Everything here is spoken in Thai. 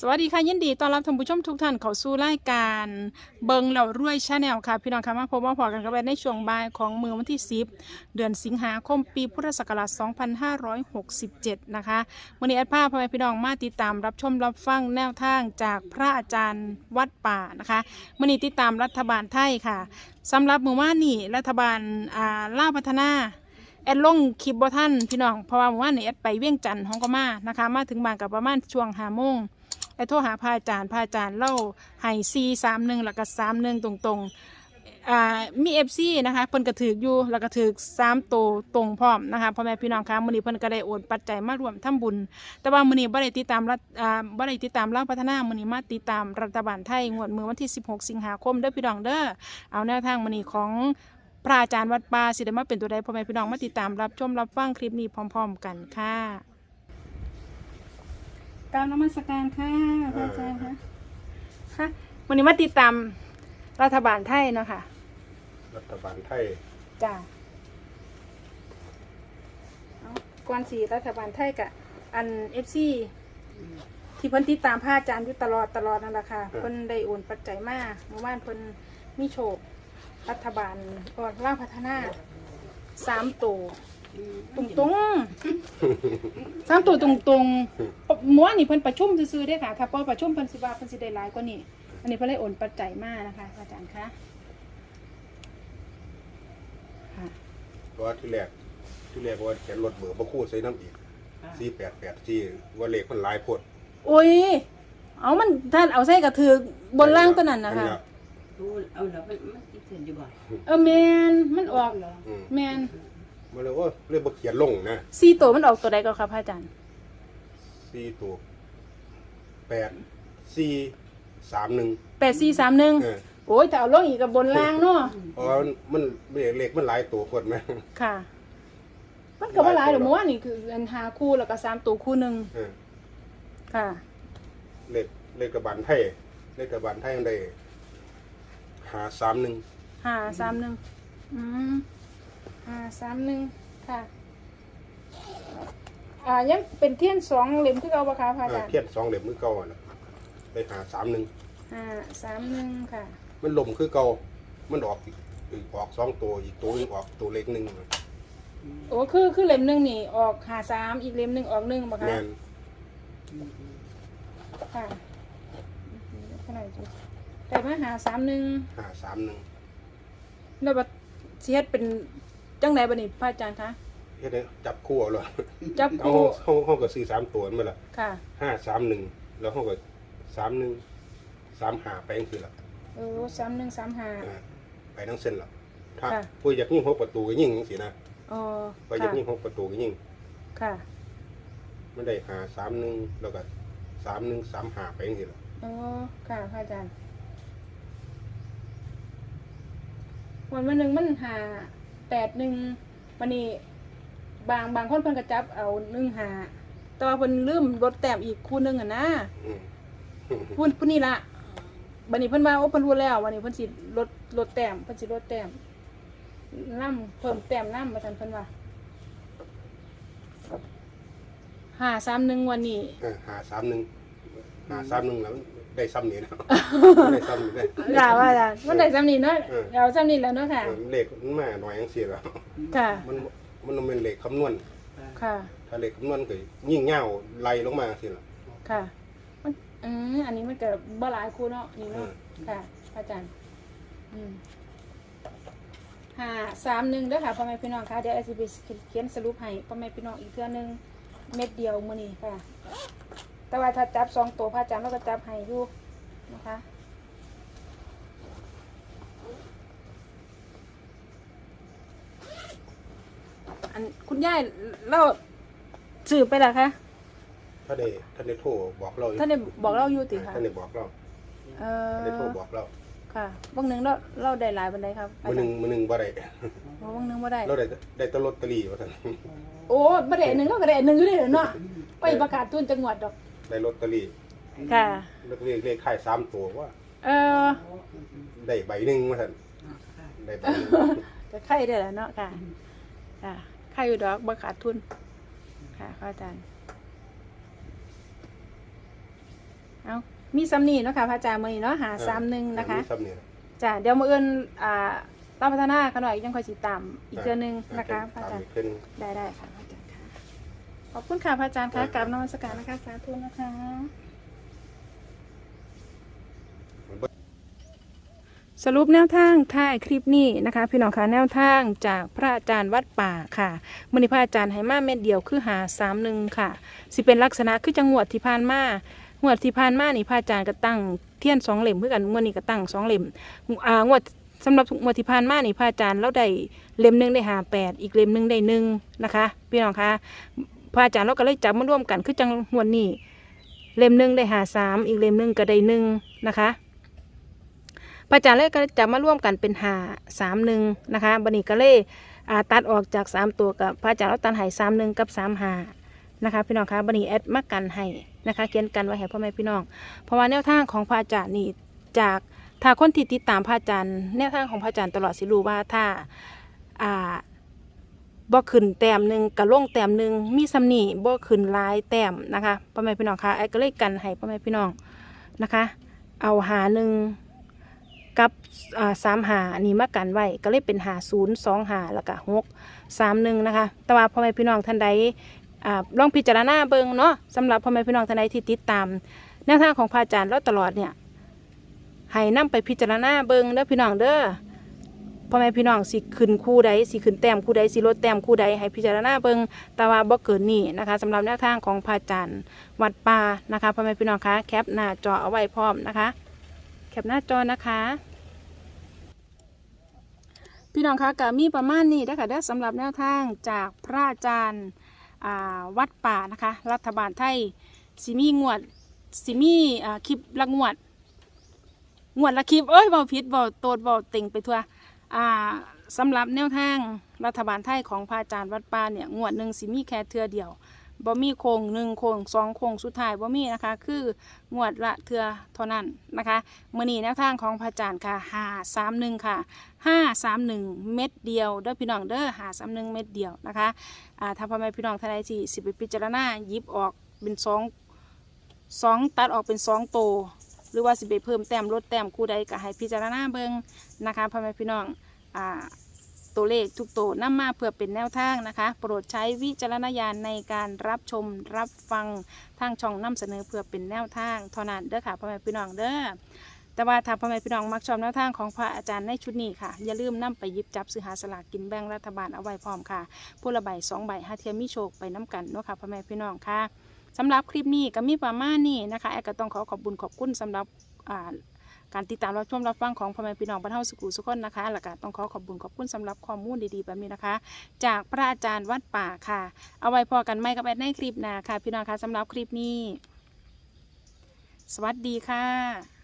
สวัสดีค่ะยินดีต้อนรับท่านผู้ชมทุกท่านเข้าสู่รายการเบิงเหล่ารวยชาแนลค่ะ พี่น้องคะมาพบมาพอกันกันไปในช่วงบ่ายของมือวันที่ 10 เดือนสิงหาคมปีพุทธศักราช 2567 นะคะวันนี้แอดภาพพ่อแม่พี่น้องมาติดตามรับชมรับฟังแนวทางจากพระอาจารย์วัดป่านะคะวันนี้ติดตามรัฐบาลไทยค่ะสำหรับมือว่านนี่รัฐบาลอ่าล่าพัฒนาแอดลงคลิปบ่ท่านพี่น้องเพราะว่าเมื่อวานนี้แอดไปเวียงจันทน์ห้องก็มานะคะ มาถึงบ้านกับประมาณช่วงหาโมง แอดโทรหาพระอาจารย์พระอาจารย์เล่าให้ซีสามหนึ่งแล้วก็สามหนึ่งตรงๆอ่ามีเอฟซีนะคะเพิ่นกระถืออยู่แล้วก็ถือสามโตตรงพร้อมนะคะพ่อแม่พี่น้องคะมื้อนี้เพิ่นก็ได้โอนปัจจัยมารวมทำบุญ แต่ว่ามื้อนี้บ่ได้ติดตามรัฐอ่าบ่ได้ติดตามร่าพัฒนามื้อนี้มาติดตามรัฐบาลไทยงวดมื้อวันที่ 16 สิงหาคมเด้อพี่น้องเด้อเอาแนวทางมื้อนี้ของพระอาจารย์วัดป่าสิได้มาเป็นตัวใดพ่อแม่พี่น้องมาติดตามรับชมรับฟังคลิปนี้พร้อม ๆ กันค่ะ กรารนมัสการค่ะพระอาจารย์ค่ะค่ะวันนี้มาติดตามรัฐบาลไทยเนาะค่ะรัฐบาลไทยจ้าเอาก่อนสีรัฐบาลไทยกับอันเอฟซีที่เพิ่นติดตามพระอาจารย์อยู่ตลอดตลอดนั่นแหละค่ะเพิ่นได้โอนปัจจัยมาเมื่อวานเพิ่นมีโชครัฐบาลก่อนร่างพัฒนาสามตัวตรงตรงๆสามตัวตรงตรงๆ เมื่อวานนี่เพิ่นประชุมซื่อๆเด้อค่ะถ้าพอประชุมเพิ่นสิว่าเพิ่นสิได้หลายกว่านี้ อันนี้เพิ่นเลยโอนปัจจัยมานะคะอาจารย์คะค่ะเพราะว่าที่แรกที่แรกว่าจะลดเบอร์ประคู่ใส่น้ำอีกสี่แปดแปดที่ว่าเลขมันหลายโพดโอ้ย เอามันท่านเอาใส่กระถือบนล่างตัวนั้นนะคะอัล่ดูเอาแล้วมันมันคิดถึงอยู่บ่เออแมนมันออกเหรออืมแมนมาเลยว่าเรียกว่าเขียนลงนะสี่ตัวมันออกตัวใดก็ครับพระอาจารย์ สี่ตัวแปดสี่สามหนึ่งแปดสี่สามหนึ่งเออโอ้ยแต่เอาลงอีกกับบนล่างเนาะเพราะว่ามันมันเลขมันหลายตัวโพดไหม ค่ะ มันก็ว่าหลายเดี๋ยวเมื่อวานนี่คืออันหาคู่แล้วก็สามตัวคู่หนึ่งเออค่ะ เลขเลขกระบาลไทยเลขกระบาลไทยมันได้หาสามหนึ่งหาสามหนึ่งอืมหาสามหนึ่งค่ะ อ่ายังเป็นเทียนสองเหล่มที่เราปะคะพระอาจารย์เทียนสองเหลี่ยมมือเก่าอะนะได้หาสามหนึ่งห้าสามหนึ่งค่ะ มันลมคือเก่ามันออกอีกอีกออกสองตัวอีกตัวหนึงออกตัวเล็กหนึ่งโอ้คือคือเหล่มหนึ่งนี่ออกหาสามอีกเหล่มหนึ่งออกหนึ่งปะคะแม่นค่ะเท่าไหร่จุแต่มาหาสามหนึ่งหาสามหนึ่งแล้วบัดเสียเป็นจังไหนบัดนี้พระอาจารย์คะ เฮ็ดให้จับคู่เอาเลยจับเอาคู่ห้องห้องก็ซื้อสามตัวนั่นแหละค่ะห้าสามหนึ่งแล้วห้องก็สามหนึ่งสามหาไปยังคือละเออสามหนึ่งสามหาอ่าไปทั้งเส้นละถ้าค่ะ ผู้อยากยิงหกประตูก็ยิงสินะอ๋อผู้อยากค่ะยิงหกประตูก็ยิงค่ะไม่ได้หาสามหนึ่งแล้วก็สามหนึ่งสามหาไปยังคือละอ๋อค่ะพระอาจารย์วันวันหนึ่งมันหาแปดหนึ่งวันนี้ บางบางคนเพิ่นก็จับเอาหนึ่งหาแต่ว่าเพิ่นลืมลดแต้มอีกคู่หนึงอะนะอืมพูดพูดนี่ละบันนี้เพิ่นว่าโอ้เพิ่นรู้แล้ววันนี้เพิ่นสิลดลดแต้มเพิ่นสิลดแต้มน้ำเพิ่มแต้มน้ำมาทันเพิ่นว่าห้าสามหนึ่งวันนี้ เออหาสามหนึ่งหาสามหนึ่งแล้วได้ซ้ำนี้นะ ได้ซ้ำนี้ได้ กล่าวว่าจ้ะมันได้ซ้ำนี้เนาะเออเราซ้ำนี้แล้วเนาะค่ะ เออเลขมันมาหน่อยยังสิแล้วค่ะ มัน มันบ่แมันเลขคำนวณ ค่ะ ถ้าเลขคำนวณก็ยิ่งเง่าไล่ลงมาสิล่ะค่ะ มันอืมอันนี้มันเกิดบ่หลายคู่เนาะนี่เนาะอืมค่ะอาจารย์ อืมห้าสามหนึ่งเด้อค่ะพ่อแม่พี่น้องค่ะเดี๋ยวไอซีบีเขียนสรุปให้พ่อแม่พี่น้องอีกเทื่อนึงเม็ดเดียวมื้อนี้ค่ะ แต่ว่าถ้าจับสองตัวพระอาจารย์เราก็จับให้อยู่นะคะ อันคุณยายเราสืบไปแล้วคะถ้าได้ท่านได้โทรบอกเราอยู่ท่านได้บอกเราอยู่ติค่ะท่านได้บอกเราเอท่านได้โทรอบอกเราค่ะบางหนึ่งเราเราได้หลายบันไดครับมือหนึ่งมือหนึ่งบ่ได้โอ้บางหนึ่งบ่ได้เราได้ได้แตลอตเตอรี่ว่าท่านโอ้บ่ได้อันหนึ่งเราก็ได้อันหนึ่งอยู่เลยเนาะไปประกาศทุนจังหวัดดอกได้ลอตเตอรี่ค่ะลอตเตอรี่เลขท้ายสามตัวว่าเออได้ใบหนึ่งว่าท่านได้ใบหนึ่งก็ไข่ได้แหละเนาะค่ะค่ะ ไข่อยู่ดอกบ่ขาดทุน ค่ะพระอาจารย์ เอามีซ้ำนี่เนาะค่ะพระอาจารย์มื้อนี้เนาะหาซ้ำหนึ่งนะคะ มีซ้ำนี่นะจ้ะเดี๋ยวมื้ออื่นอ่าต้องพัฒนาเขาหน่อยยังค่อยสิตามอีกเทื่อนึงนะคะพระอาจารย์เป็นได้ได้ค่ะพระอาจารย์ค่ะ ขอบคุณค่ะพระอาจารย์ค่ะกราบนมัสการนะคะ สาธุนะคะ สรุปแนวทางท้ายคลิปนี้นะคะ พี่น้องคะแนวทางจากพระอาจารย์วัดป่าค่ะมือนี้พระอาจารย์ให้มาเม็ดเดียวคือหาสามหนึ่งค่ะ สิเป็นลักษณะคือจังหวดที่ผ่านมางวดที่ผ่านมานี่พระอาจารย์ก็ตั้งเทียนสองเหล่มเพื่อกันงวดนี้ก็ตั้งสองเหล่มอ่างวดสำหรับงวดที่ผ่านมานี่พระอาจารย์เราได้เล่มหนึ่งได้หาแปดอีกเล่มหนึ่งได้หนึ่งนะคะ พี่น้องคะพระอาจารย์เราก็เลยจับมาร่วมกันคือจังงวดนี้เล่มหนึ่งได้หาสามอีกเล่มหนึ่งก็ได้หนึ่งนะคะ พระอาจารย์เลยก็จะมาร่วมกันเป็นหาสามหนึ่งนะคะบันนี้ก็เลยอ่ตัดออกจากสามตัวกับพระอาจารย์เราตัดให้สามหนึ่งกับสามหานะคะพี่น้องคะบันนี้แอดมากันให้นะคะเขียนกันไว้ให้พ่อแม่พี่น้อง เพราะว่าแนวทางของพระอาจารย์นี่จากถ้าคนที่ติดตามพระอาจารย์ แนวทางของพระอาจารย์ตลอดสิรู้ว่าถ้าอ่าบ่ขึ้นแต้มหนึ่งกับลงแต้มหนึ่งมีสำนีบ่ขึ้นลายแต้มนะคะพ่อแม่พี่น้องคะแอดก็เลยกันให้พ่อแม่พี่น้องนะคะ เอาหาหนึ่ง กับสามหาอันนี้มากันไว้ก็เลยเป็นหาศูนย์สองหาแล้วก็หกสามหนึ่งนะคะ แต่ว่าพ่อแม่พี่น้องท่านใดอ่าลองพิจารณาเบิงเนาะสำหรับพ่อแม่พี่น้องท่านใดที่ติดตามแนวทางของพระอาจารย์เราตลอดเนี่ยให้นำไปพิจารณาเบิงเด้อพี่น้องเด้อพ่อแม่พี่น้องสิขึ้นคู่ใดสิขึ้นแต้มคู่ใดสิลดแต้มคู่ใดให้พิจารณาเบิงแต่ว่าบ่เกินนี้นะคะสำหรับแนวทางของพระอาจารย์วัดป่านะคะพ่อแม่พี่น้องคะแคปหน้าจอเอาไว้พร้อมนะคะ ปหน้าจอนะคะ พี่น้องคะก็มีประมาณนี้นะคะด้สำหรับแนวทางจากพระอาจารย์วัดป่านะคะ รัฐบาลไทยสิมีงวดสิมีอ่าคลิปละงวด งวดละคลิปเอ้ยเบาผิดเบาโตดเบาเต็งไปทั่วสำหรับแนวทางรัฐบาลไทยของพระอาจารย์วัดป่าเนี่ยงวดหนึ่งสิมีแค่เทือเดียว บ่มีโคงหนึ่งโคงสองโคงสุดท้ายบ่มีนะคะ คืองวดละเทือเท่านั้นนะคะมื่อนี้แนวทางของพระอาจารย์ค่ะหาสามหนึ่งค่ะห้าสามหนึ่งเม็ดเดียวเด้อพี่น้องเด้อหาสามหนึ่งเม็ดเดียวนะคะอ่าถ้าพ่อแม่พี่น้องท่านใดที่สิไปพิจารณาหยิบออกเป็นสองสองตัดออกเป็นสองโต หรือว่าสิไปเพิ่มแต้มลดแต้มคู่ใดก็ให้พิจารณาเบิ่งนะคะพ่อแม่พี่น้องอ่า ตัวเลขทุกตัวนำมาเพื่อเป็นแนวทางนะคะ โปรดใช้วิจารณญาณในการรับชมรับฟังทางช่องนำเสนอเพื่อเป็นแนวทางเท่านั้นเด้อค่ะพ่อแม่พี่น้องเด้อแต่ว่าถ้าพ่อแม่พี่น้องมักชอบแนวทางของพระอาจารย์ในชุดนี้ค่ะ อย่าลืมนํไปยิบจับซื้อหาสลากกินแบ่งรัฐบาลเอาไว้พร้อมค่ะผู้ละใบสองใบห้าเทียมมีโชคไปน้กันเนาะค่ะพ่อแม่พี่น้องค่ะสำหรับคลิปนี้ก็มีประมาณนี้นะคะแอร์ก็ต้องขอขอบคุญขอบคุณสำหรับ การติดตามรับชมรับฟังของพ่อแม่พี่น้องบรรเทาสุขุสุขคนนะคะหลักก็ต้องขอขอบคุญขอบคุณสำหรับข้อมูลดีๆแบบนี้นะคะ จากพระอาจารย์วัดป่าค่ะ เอาไว้พอกันไม่กับแอดในคลิปหน้าค่ะ พี่น้องคะสำหรับคลิปนี้ สวัสดีค่ะ